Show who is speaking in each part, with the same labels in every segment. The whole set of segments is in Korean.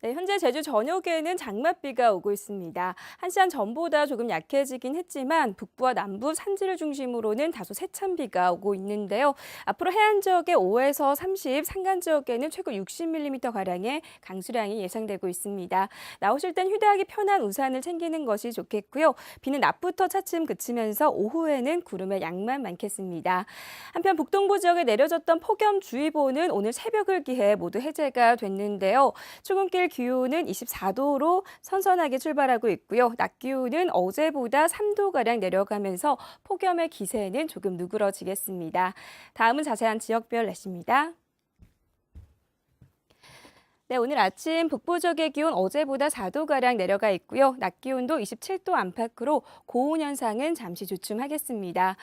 Speaker 1: 네, 현재 제주 전역에는 장맛비가 오고 있습니다. 한 시간 전보다 조금 약해지긴 했지만 북부와 남부 산지를 중심으로는 다소 세찬 비가 오고 있는데요. 앞으로 해안 지역에 5에서 30, 산간 지역에는 최고 60mm 가량의 강수량이 예상되고 있습니다. 나오실 땐 휴대하기 편한 우산을 챙기는 것이 좋겠고요. 비는 낮부터 차츰 그치면서 오후에는 구름의 양만 많겠습니다. 한편 북동부 지역에 내려졌던 폭염주의보는 오늘 새벽을 기해 모두 해제가 됐는데요. 출근길 기온은 24도로 선선하게 출발하고 있고요. 낮 기온은 어제보다 3도가량 내려가면서 폭염의 기세는 조금 누그러지겠습니다. 다음은 자세한 지역별 날씨입니다. 네, 오늘 아침 북부 지역의 기온 어제보다 4도가량 내려가 있고요. 낮 기온도 27도 안팎으로 고온 현상은 잠시 주춤하겠습니다.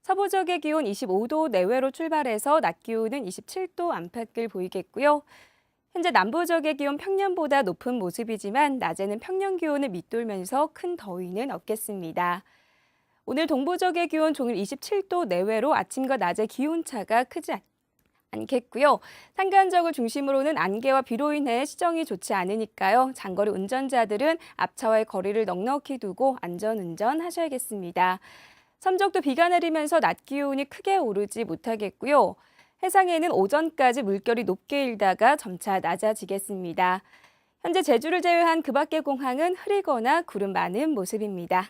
Speaker 1: 서부 지역의 기온 25도 내외로 출발해서 낮 기온은 27도 안팎을 보이겠고요. 현재 남부 지역의 기온 평년보다 높은 모습이지만 낮에는 평년 기온을 밑돌면서 큰 더위는 없겠습니다. 오늘 동부 지역의 기온 종일 27도 내외로 아침과 낮의 기온차가 크지 않- 않겠고요. 산간 지역을 중심으로는 안개와 비로 인해 시정이 좋지 않으니까요. 장거리 운전자들은 앞차와의 거리를 넉넉히 두고 안전 운전 하셔야겠습니다. 섬적도 비가 내리면서 낮 기온이 크게 오르지 못하겠고요. 해상에는 오전까지 물결이 높게 일다가 점차 낮아지겠습니다. 현재 제주를 제외한 그 밖의 공항은 흐리거나 구름 많은 모습입니다.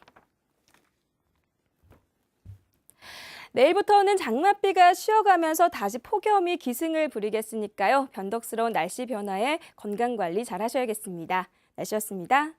Speaker 1: 내일부터는 장맛비가 쉬어가면서 다시 폭염이 기승을 부리겠으니까요. 변덕스러운 날씨 변화에 건강 관리 잘 하셔야겠습니다. 날씨였습니다.